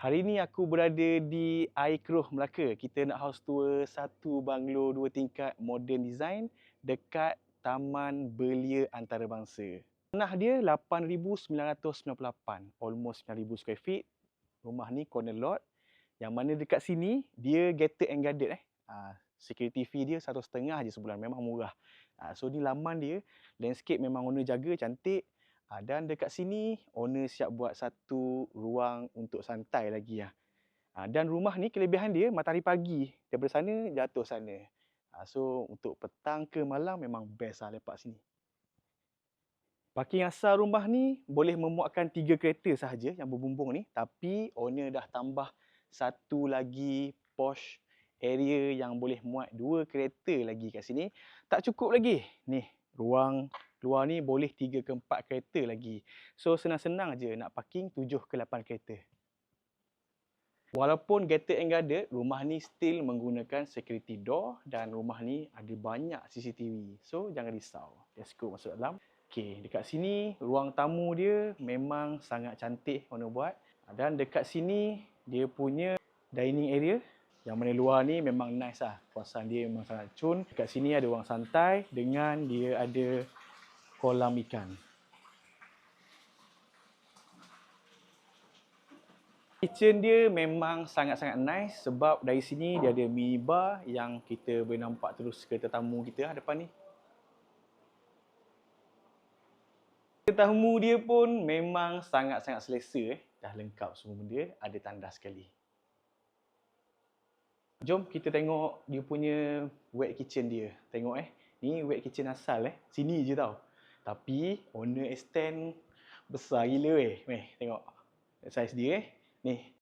Hari ni aku berada di Air Melaka. Kita nak house tour satu banglo dua tingkat modern design dekat Taman Belia Antarabangsa. Tanah dia 8,998, almost 9,000 square feet. Rumah ni corner lot. Yang mana dekat sini dia gated and guarded eh. Uh, security fee dia satu setengah je sebulan. Memang murah. Uh, so ni laman dia. Landscape memang owner jaga cantik. Ha, dan dekat sini owner siap buat satu ruang untuk santai lagi lah. Ha, dan rumah ni kelebihan dia matahari pagi daripada sana jatuh sana. Ha, so untuk petang ke malam memang best lah lepak sini. Parking asal rumah ni boleh memuatkan tiga kereta sahaja yang berbumbung ni. Tapi owner dah tambah satu lagi posh area yang boleh muat dua kereta lagi kat sini. Tak cukup lagi. Ni ruang luar ni boleh 3 ke 4 kereta lagi. So senang-senang je nak parking 7 ke 8 kereta. Walaupun gated and guarded, rumah ni still menggunakan security door dan rumah ni ada banyak CCTV. So jangan risau. Let's go masuk dalam. Okay, dekat sini ruang tamu dia memang sangat cantik owner buat. Dan dekat sini dia punya dining area yang mana luar ni memang nice lah. Kawasan dia memang sangat cun. Dekat sini ada ruang santai dengan dia ada kolam ikan. Kitchen dia memang sangat-sangat nice sebab dari sini dia ada mini bar yang kita boleh nampak terus kereta tamu kita lah depan ni. Kereta tamu dia pun memang sangat-sangat selesa eh. Dah lengkap semua benda, ada tandas sekali. Jom kita tengok dia punya wet kitchen dia. Tengok eh. Ni wet kitchen asal eh. Sini je tau. Tapi owner extend besar gila weh. Meh, tengok. Size dia eh. Ni,